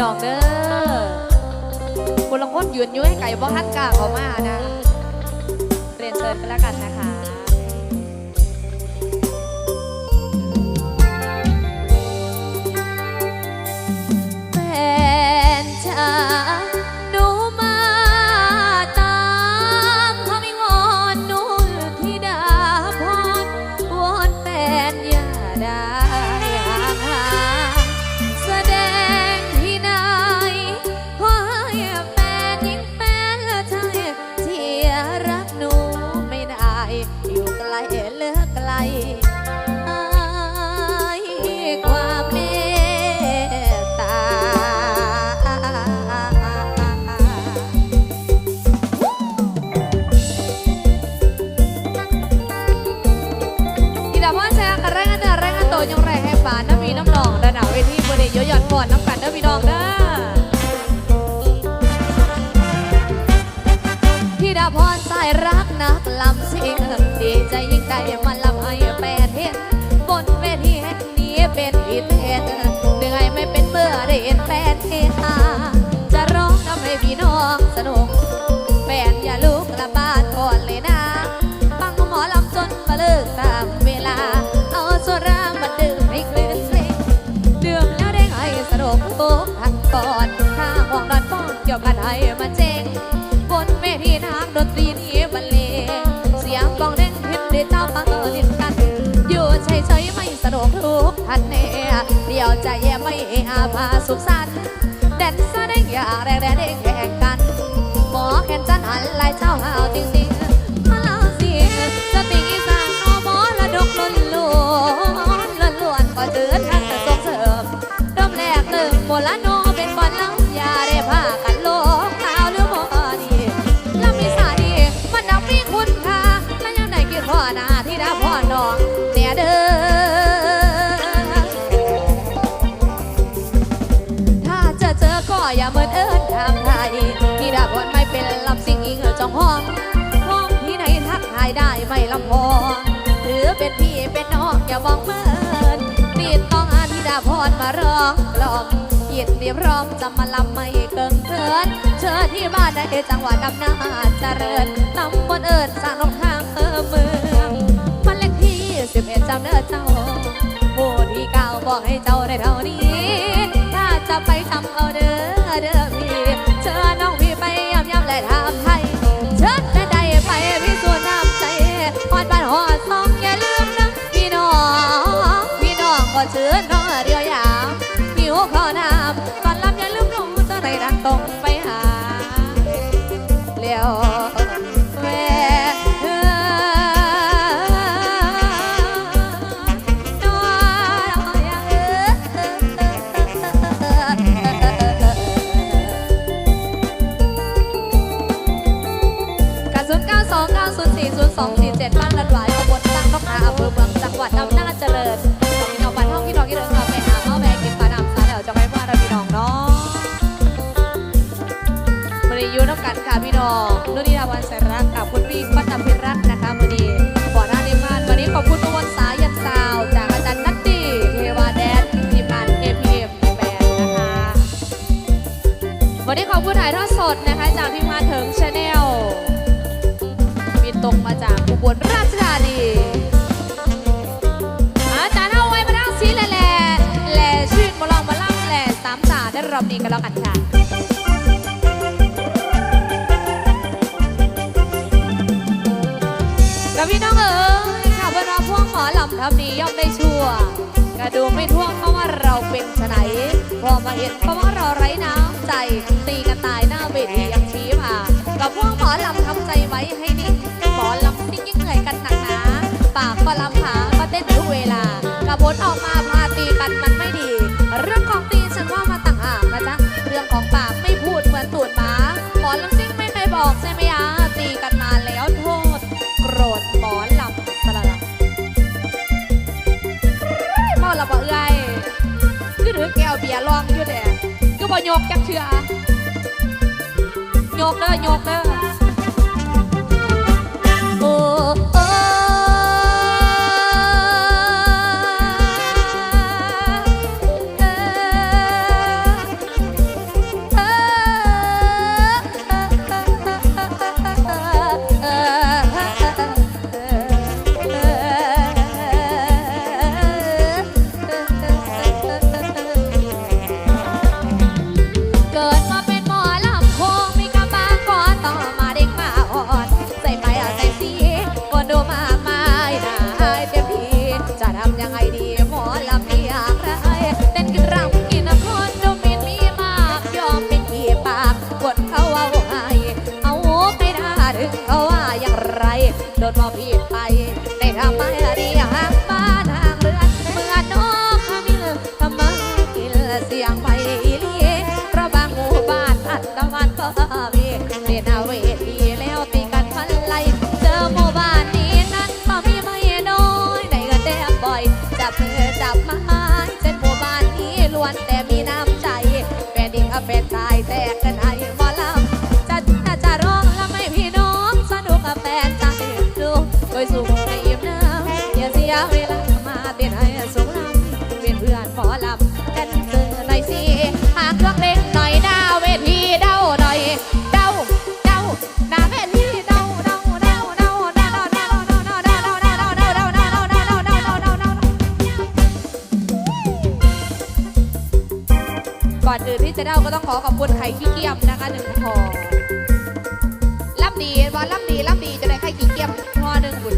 ดอพี่น้องเด้อคนละคนยืนอยุ้ยไก่บ่ทันกล้าเขามานะเรียนเชิญกันแล้วกันนะคะ เวทีบริเยอะหย่อนก่อนน้ำกันเด้อพี่น้องเด้อพี่ดาพรสายรักนักลำซิงดีใจยิ่งได้มาลำให้แปดเห็นบนเวทีแห่งนี้เป็นพิเทนเหนื่อยไม่เป็นเมื่อได้เห็นแฟนเฮฮาจะร้องทำให้พี่น้องสนุก สนุกทุกทันก่อนถ้าห่วงนอนฟ้อนเกี่ยวกันให้มาเจงบนเวทีทางดนตรีนี้บรรเลงเสียงกองเด้งพินได้เจ้าปังเออลิ้นกัน อยู่เฉยๆไม่สนุกทุกทันแน่เดียวใจแย่ไม่อาภาสุขสันต์แดนซอร์เด้งอย่าแรงแรงเด้งแข่งกัน หมอแคนจันหันลายเจ้าหาวติงติง ลาโนเป็นบอลลังยาได้พากันโลกขาวหรือบ่ดีลำมีสาดีมันนับมีคุณค่าและยังได้กินพ่อนาที่ดาพ่อน้องเนี่ยเด้อถ้าจะเจอก็อย่าเมินเอิญทางไทยที่ดาบนไม่เป็นลำสิ่งอิงเออจองห้องห้องที่ไหนทักทายได้ไม่ลำพอถือเป็นพี่เป็นน้องอย่ามองเมินรีดต้องอาที่ดาพรมาร้องกล่อม ยินดีพร้อมจะมาลำไม่เกินเกินเชิญที่บ้านในจังหวัดอำนาจเจริญตำบลเอิญสร้างรงทางเออเมืองมันเลขที่สิบเอ็ดจำเด้อเจ้าผู้ที่เก้าบอกให้เจ้าได้เท่านี้ ถ้าจะไปทำเอาเด้อเด้อพี่ เชิญน้องพี่ไปย้ำย้ำและทำไทย เชิญแต่ใดไปพิสูจน์น้ำใจหอดบ้านหอดซองอย่าลืมนะพี่น้องพี่น้องก็เชิญน้องเรีย ตรงไปหาเลี้ยวแวน้อยยังเออกระสุน9 2 9 0 4 0 2 4 7บ้านลันหวายขบวนตั้งนกนาอำเภอเมืองจังหวัดอำ บลราชธานีอาจารย์เอาไว้มานั่งซีแหล่แหล่แหล่ชื่นมาลองมาล่ำแหล่สามสาได้รอบนี้กันแล้วกันค่ะกับพี่น้องเอ๋ยค่ะเวลาพวกหมอลำทำดีย่อมได้ชั่วกระดูไม่ท่วงเพราะว่าเราเป็นชะไหนพอมาเห็นเพราะว่าเราไร้น้ำใจตีกันตายหน้าเวทียังชี้มากับพวกหมอลำทำ ลออกมาพาตีกันมันไม่ดี เรื่องของตีฉันว่ามาต่างหากนะจ๊ะเรื่องของปากไม่พูดเหมือนตูดหมาหมอลำซิ่งไม่เคยบอกใช่ไหมอะตีกันมาแล้วโทษ โกรธหมอลำสละละเมาละบ่เอ้ยคือถือแก้วเบียร์ลองอยู่เด้คือบ่ยกจักเชือยกเด้อยกเด้อ ดอลก็ต้องขอขอบคุณไข่ขี้เกียมนะคะหนึ่งห่อรับดีวันรับดีรับดีจะได้ไข่ขี้เกียมห่อหนึ่งบุญ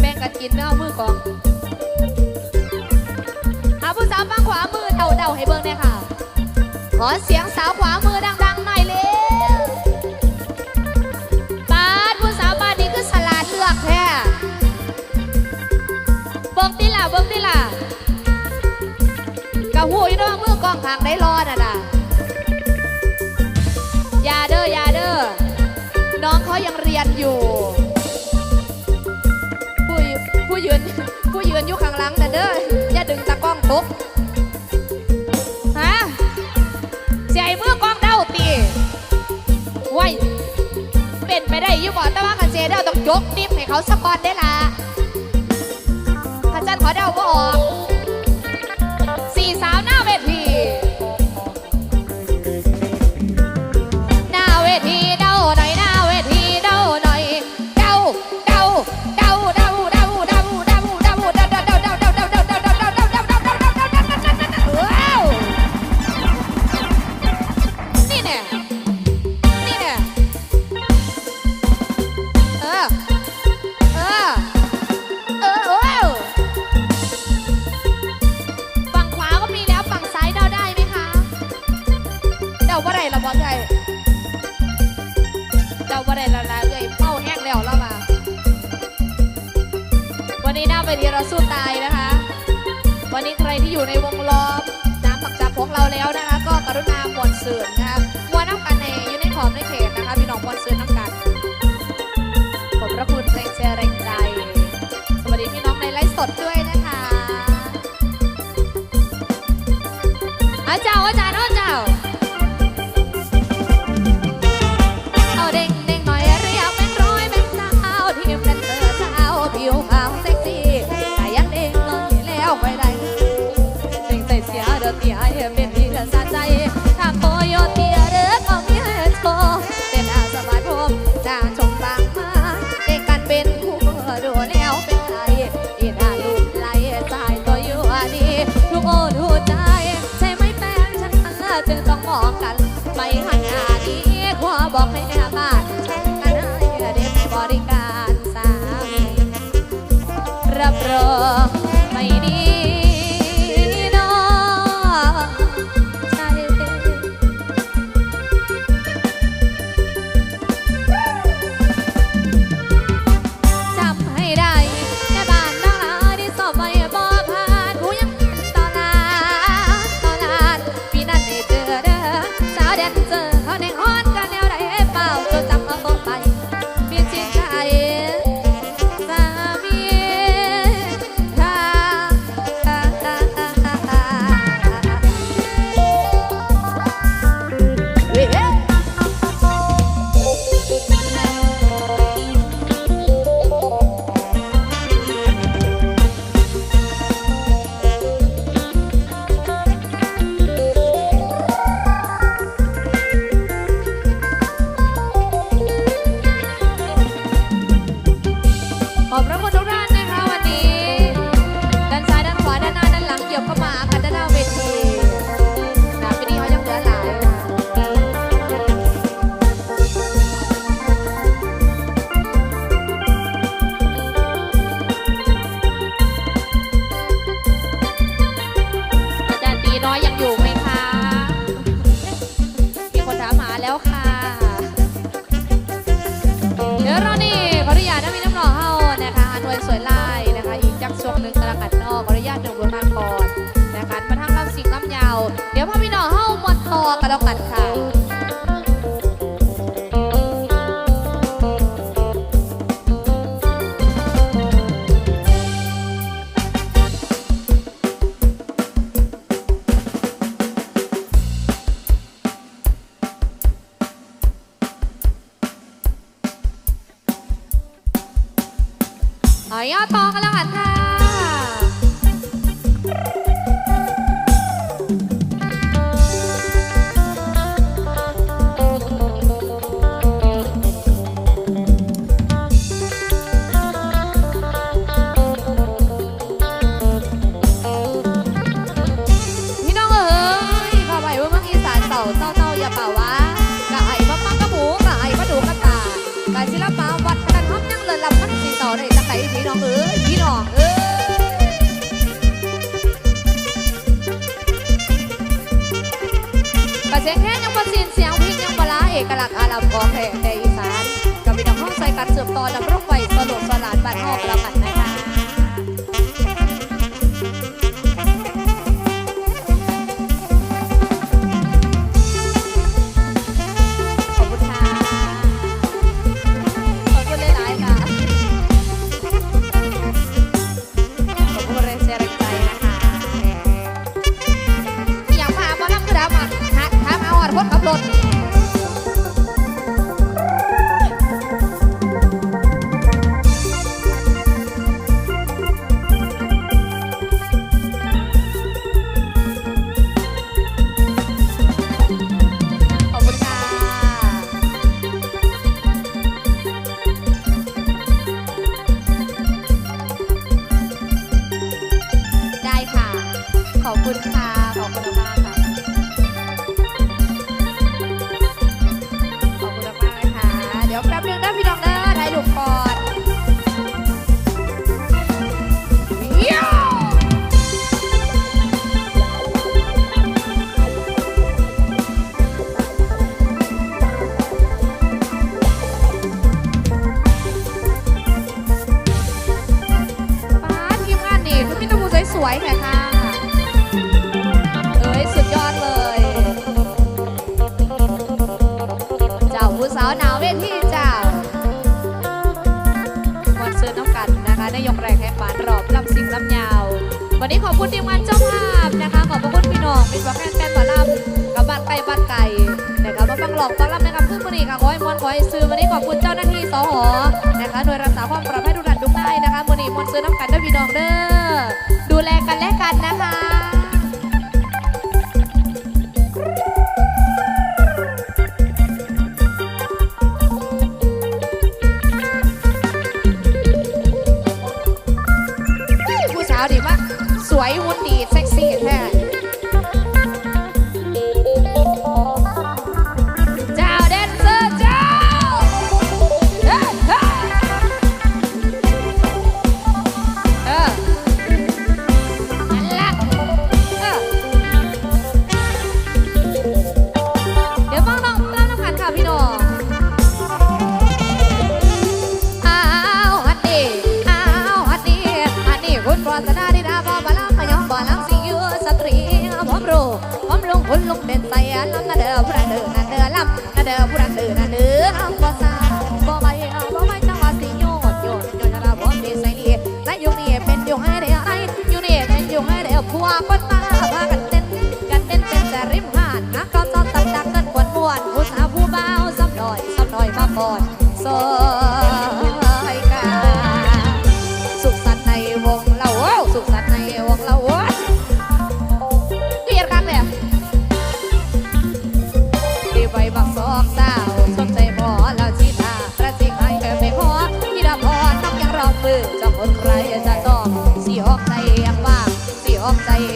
แบ่งกันกินไม่เอามือกองหาผู้สาวฟังขวามือเท่าเดาให้เบิ้งเนี่ยค่ะขอเสียง ยนอยู่ ผู้ผู้ยืนผู้ยืนอยู่ข้างหลังแต่เด้ออย่าดึงตะกล้องปุ๊กฮะเสียมือกล้องเด้าตีว้ยเป็นไปได้อยู่บ่แต่ว่ากันเจเด้าต้องยกนิ้มให้เขาสะกอนได้ละาว่าไรละบอสใหญ่เดาว่าไรละละเลยเป้าแห้งแล้วแล้วมาวันนี้หน้าเวทีเราสู้ตายนะคะ วันนี้ใครที่อยู่ในวงล้อมน้ำปักจับพวกเราแล้วนะคะ ก็กรุณามวนเสื่อนนะคะมวนน้ำกันในยู่ในขอบในเขตนะคะพี่น้องมวนเสื่อนน้ำกันขอบพระคุณแรงเชียร์แรงใจ สวัสดีพี่น้องในไลฟ์สดด้วยนะคะอาจ้าอาจารย์อาเจ้าเอ อย่อต่อกันแล้วค่ะ พี่น้องเอ้ยพี่น้องเอ้ยประเสีงแค่ยังปะสินเสียงพิกยังปลาเอกลักษณ์อาลับกองแห่แต่อีสานกับพี่น้องห้องใส่กันเสืบตอนดำรงไฟสลดสลานบ้านนอกแระวกันนะ Bot. ลำยาว วันนี้ขอบคุณทีมงานเจ้าภาพนะคะ ขอบระคุณพี่น้องมิตรแฟนแฟนหมาลำกับบ้านไก่บ้านไก่นะคะมาฟังหลอกตอนรับในคำพูดบริค่ะขอให้มวลขอให้ซื้อวันนี้ขอบคุณเจ้าหน้าที่สหนะคะหน่วยรักษาความปลอดภัยดูดันดุกได้นะคะมือนีมวลซื้อน้ำกันด้วยพี่น้องเด้อดูแลกันและกันนะคะ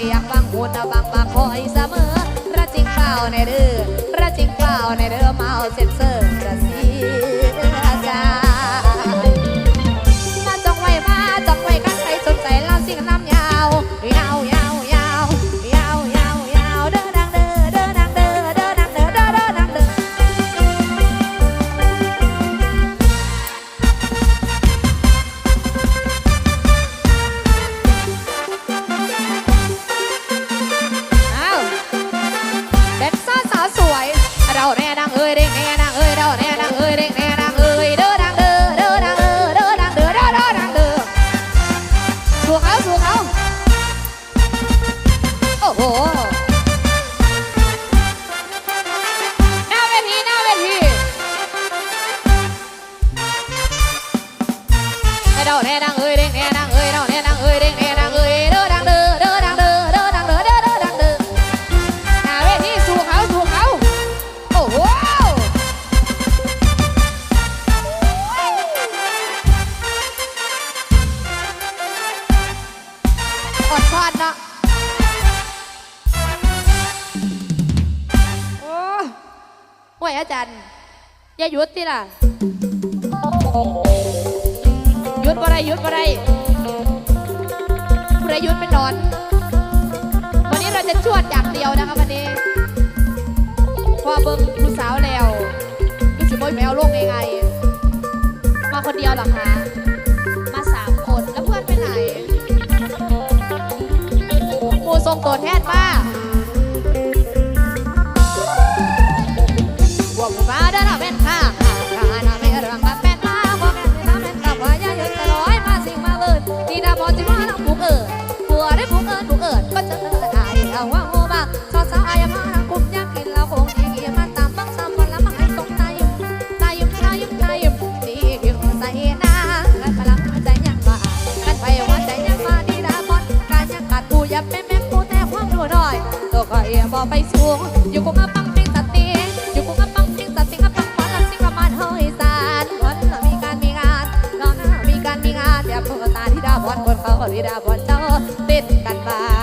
อยากฟังหูตะบังมาคอยเสมอระจริงเปล่าในเดือระจริงเปล่าในเดือเมาเซ็นเซอร์กระซี อดซ่อนเนาะโอ้ห่วยอาจารย์อย่าหยุดติล่ะหยุดบ่ได้หยุดบ่ได้ผู้ใดหยุดเป็นนอน วันนี้เราจะชวดอย่างเดียวนะคะวันนี้พอเบิ้งผู้สาวแล้วก็สิบอยแมวลงยังไงมาคนเดียวหรอคะ ตัวแทนมาว่า ไปสูงอยู่กูมาปังติงสติอยู่กูมาปังติงสติกับปังวันละสิประมาณเฮาอีสานคนมีการมีงานน้องมีการมีงานเดี๋ยวพวกตาที่ดาบอลคนเขาที่ดาบอลเจ้าติดกันบ้า